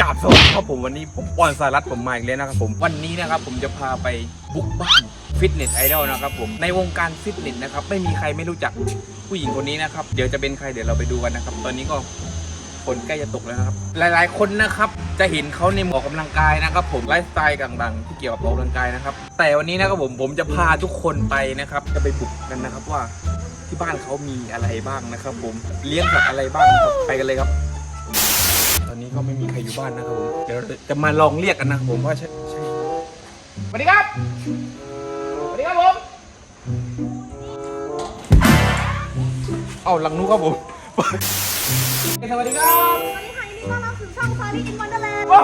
กราบสวัสดีครับผมวันนี้ผมปอนสารัตผมมาอีกแล้วนะครับผมวันนี้นะครับผมจะพาไปบุกบ้านฟิตเนสไอดอลนะครับผมในวงการฟิตเนสนะครับไม่มีใครไม่รู้จักผู้หญิงคนนี้นะครับเดี๋ยวจะเป็นใครเดี๋ยวเราไปดูกันนะครับ ตอนนี้ก็ฝนใกล้จะตกแล้วนะครับ หลายๆ คนนะครับจะเห็นเขาในออกกำลังกายนะครับ ผมไลฟ์สไตล์ต่างๆที่เกี่ยวกับออกกำลังกายนะครับ แต่วันนี้นะครับผมผมจะพาทุกคนไปนะครับ จะไปบุกกันนะครับว่าที่บ้านเขามีอะไรบ้างนะครับ ผมเลี้ยงสัตว์อะไรบ้างครับไปกันเลยครับ นนี้ก็ไม่มีใครอยู่บ้านนะครับผมเดี๋ยวเราจะมาลองเรียกกันนะครับผมว่าใช่ใช่สวัสดีครับสวัสดีครับผมเอาลังนุครับผมสวัสดีครับสวัสดีค่ะยินดีต้อนรับสู่ช่อง Sorry in Wonderland โอ้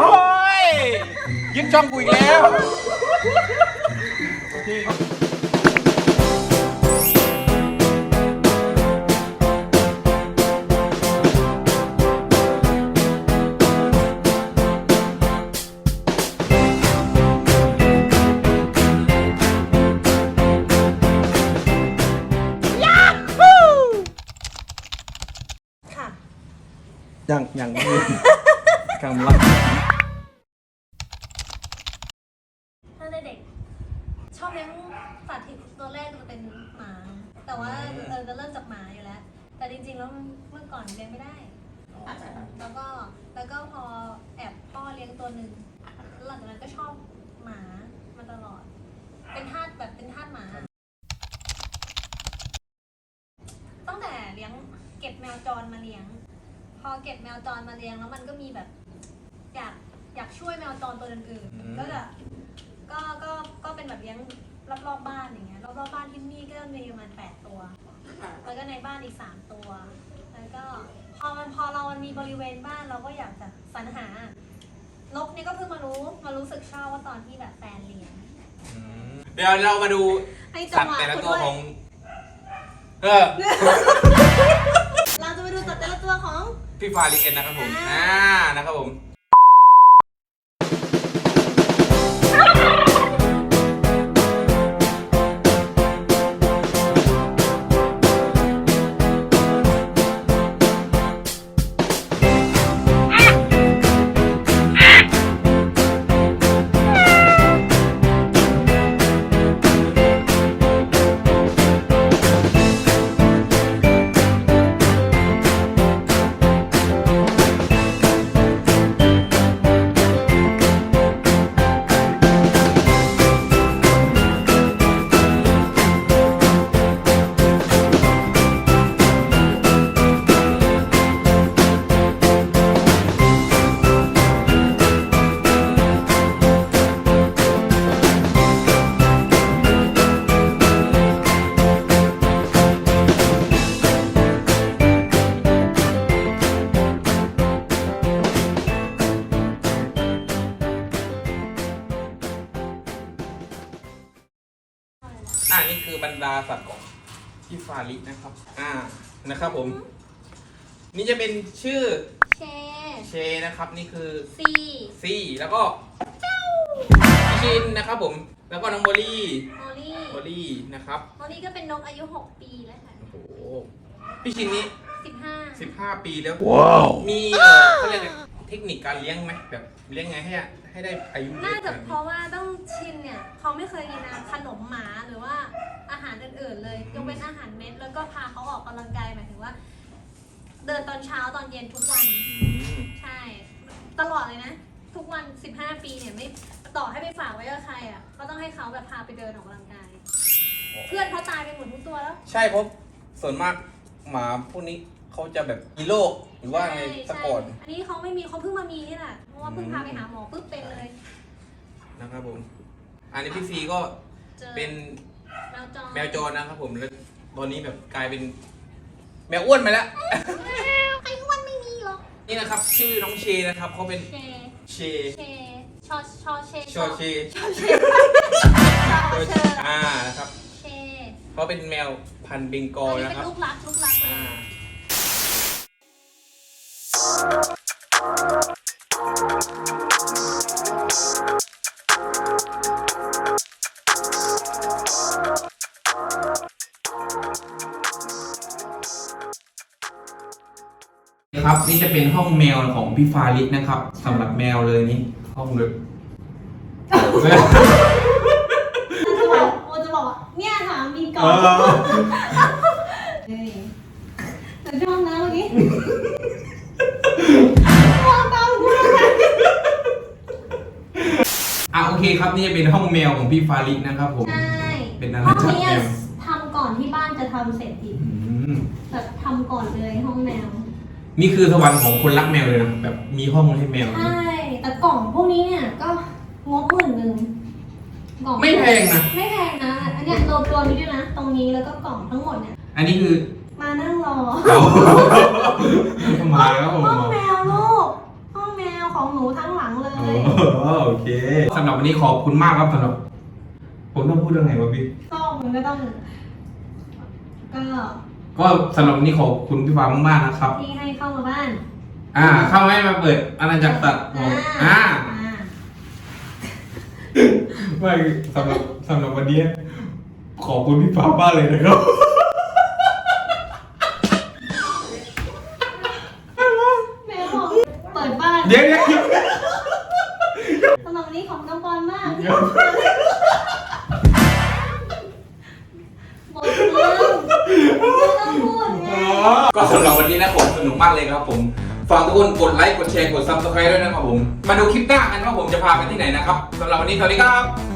ยยึดช่องกูอีกแล้ว ยังยังไม่มีกำลังถ้าเด็กๆชอบเลี้ยงสัตว์ที่ตัวแรกจะเป็นหมา แต่ว่าเออจะเริ่มจากหมาอยู่แล้ว แต่จริงๆแล้วเมื่อก่อนเลี้ยงไม่ได้ แล้วก็แล้วก็พอแอบพ่อเลี้ยงตัวหนึ่งแล้วหลังจากนั้นก็ชอบหมามาตลอด เป็นทาสแบบเป็นทาสหมา ตั้งแต่เลี้ยงเก็บแมวจรมาเลี้ยงพ อเก็บแมวจรมาเลี้ยงแล้วมันก็มีแบบ อยากอยากช่วยแมวจรตัวอื่นอืม ๆก็จะก็ก็ก็เป็นแบบเลี้ยงรอบๆบ้านอย่างเงี้ยรอบๆบ้านที่นี่ก็มีประมาณแปดตัวแล้วก็ในบ้านอีกสามตัว แล้วก็พอมันพอเรามันมีบริเวณบ้านเราก็อยากจะสรรหานกเนี่ยก็เพิ่งมารู้มารู้สึกชอบว่าตอนที่แบบแฟนเลี้ยงเดี๋ยวเรามาดูให้จัสังตหว์วะแต่ละคุณตัวด้วยของ เออ เราจะไปดูสัตว์แต่ละตัวของ พี่ฟาลิเกนนะครับผมอ่าอ่านะครับผม อ่านี่คือบรรดาสัตว์ของพี่ฟาลินะครับ อ่านะครับผม นี่จะเป็นชื่อเคเชนะครับนี่คือซีซี่แล้วก็พี่ชินนะครับผมแล้วก็น้องโบลี่โมลี่โบลี่นะครับโมลี่ก็เป็นนกอายุ 6 ปีแล้วค่ะโอ้โหพี่ชินนี้ 15 15 ปีแล้ว ว้าว มีเอ่อเขาเรียกอะไร เทคนิคการเลี้ยงไหมแบบเลี้ยงไงให้อะให้ได้อายุเยน่าอะจะขนาดเพนี้ราะว่าต้องชินเนี่ยเขาไม่เคยกินขนมหมาหรือว่าอาหารอื่นๆเลยยกเว้นอาหารเม็ดแล้วก็พาเขาออกกำลังกายหมายถึงว่า เดินตอนเช้าตอนเย็นทุกวัน อืมใช่ ตลอดเลยนะ ทุกวัน 15 ปีเนี่ยไม่ต่อให้ไปฝากไว้กับใครอะก็ต้องให้เขาแบบพาไปเดินออกกำลังกาย เพื่อนเขาตายไปหมดทุกตัวแล้ว ใช่เพราะส่วนมากหมาพวกนี้ เขาจะแบบมีโรคหรือว่าไงใช่สะก่อน ใช่อันนี้เขาไม่มีเขาเพิ่งมามีนี่แหละเพราะว่าเพิ่งพาไปหาหมอปุ๊บเป็นเลย นะครับผม อันนี้พี่ซีก็เจอเป็นแมวจรแมวจรนะครับผมแล้วตอนนี้แบบกลายเป็นแมวอ้วนไปแล้ว ใครอ้วนไม่มีหรอกนี่นะครับ ชื่อน้องเชนะครับเขาเป็นเชเชเชชอชอเชชอเชชอเชชอเชอ่านะครับเชเขาเป็นแมวพันธุ์เบงกออัลนนี้นะเป็นครับ ลูกรักลูกรักอ่า คครับนี่จะเป็นห้องแมวของพี่ฟาริสนะครับสำหรับแมวเลยนี่ห้องเลยจะบอกโอจะบอกว่าเนี่ยถามมีก่อนเฮ้ยแต่ชอบนะเมื่อกี้มองตามกูเลยอะโอเคครับนี่จะเป็นห้องแมวของพี่ฟาริสนะครับผม ใช่เป็นอะไรห้องจัดนี้แมวทำก่อนที่บ้านจะทำเสร็จอีกอืม แบบทำก่อนเลยห้องแมว นี่คือสวรรค์ของคนรักแมวเลยนะแบบมีห้องให้แมว ใช่แต่กล่องพวกนี้เนี่ยก็งบหมื่นหนึ่งกล่องไม่แพงนะ ไม่แพงนะ อันเนี้ยรวมตัวนี้ด้วยนะ ตรงนี้แล้วก็กล่องทั้งหมดเนี่ย อันนี้คือ มานั่งรอ มาแล้วผมห้องมาแมวลูก ห้องแมวของหนูทั้งหลังเลย โอเคสำหรับวันนี้ขอบคุณมากครับสำหรับ ผมต้องพูดเรื่องไหนวะพี่ ก็มันก็ต้อง ก็ ก็สำหรับวันนี้ขอบคุณพี่ฟ้ามากๆนะครับ ที่ให้เข้ามาบ้านอ่า เข้าให้มาเปิดอาณาจักรสัตว์ของอ่า อ่าไม่สำหรับสำหรับวันนี้ขอบคุณพี่ฟ้ามากเลยนะครับ แม่บอกเปิดบ้านเดี๋ยวเดี๋ยวเดี๋ยวสำหรับวันนี้ของน้องบอลมากเดี๋ยว ก็สำหรับวันนี้นะผมสนุกมากเลยครับผม ฝากทุกคนกดไลค์ กดแชร์ กดซับสไครต์ด้วยนะครับผม มาดูคลิปหน้ากันว่าผมจะพาไปที่ไหนนะครับสำหรับวันนี้สวัสดีครับ